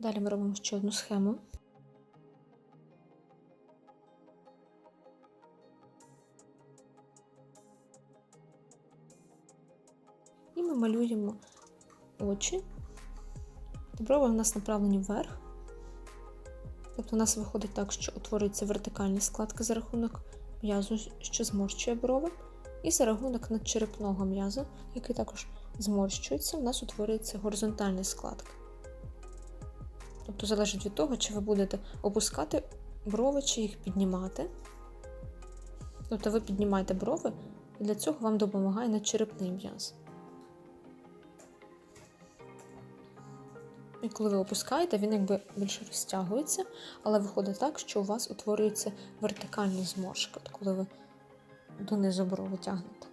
Далі ми робимо ще одну схему. І ми малюємо очі. Брови у нас направлені вверх. Тобто у нас виходить так, що утворюються вертикальні складки за рахунок м'язу, що зморщує брови. І за рахунок надчерепного м'язу, який також зморщується, у нас утворюється горизонтальні складки. Тобто залежить від того, чи ви будете опускати брови, чи їх піднімати. Тобто ви піднімаєте брови, і для цього вам допомагає надчерепний м'яз. І коли ви опускаєте, він якби більше розтягується, але виходить так, що у вас утворюється вертикальний зморшок, от коли ви донизу брови тягнете.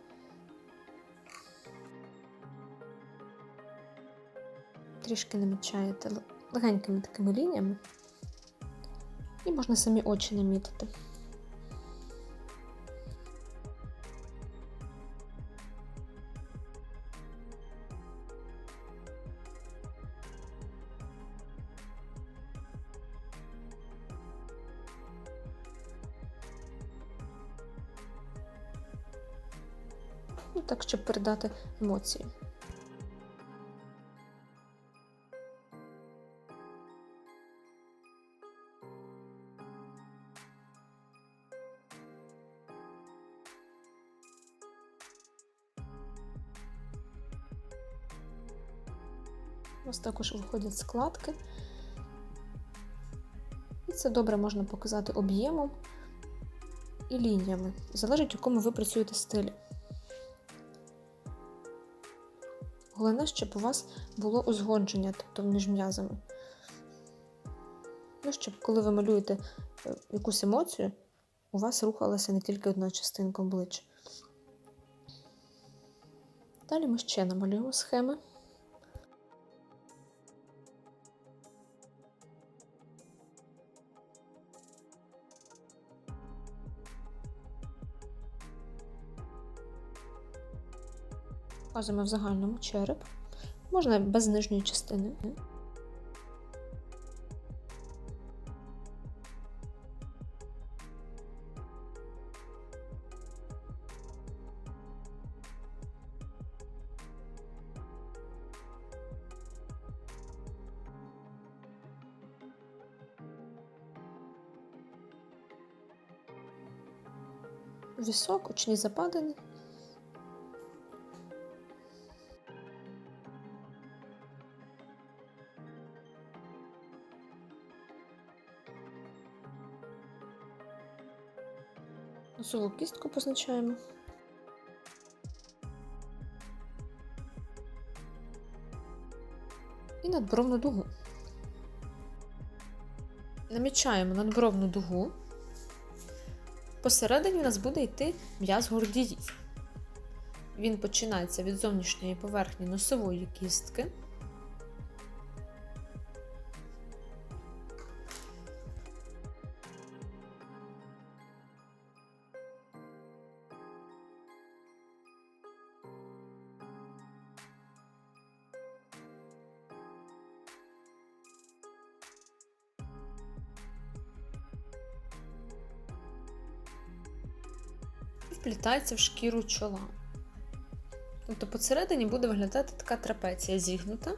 Трішки намічаєте легенькими такими лініями, і можна самі очі намітити. Ну, так, щоб передати емоції. У нас також виходять складки. І це добре можна показати об'ємом і лініями. Залежить, в якому ви працюєте стилі. Головне, щоб у вас було узгодження, тобто між м'язами. Ну, щоб коли ви малюєте е, якусь емоцію, у вас рухалася не тільки одна частинка обличчя. Далі ми ще намалюємо схеми. Показуємо в загальному череп. Можна без нижньої частини. Вісок, очні западини. Носову кістку позначаємо. І надбровну дугу. Намічаємо надбровну дугу. Посередині у нас буде йти м'яз гордії. Він починається від зовнішньої поверхні носової кістки. Вплітається в шкіру чола. Тобто посередині буде виглядати така трапеція зігнута.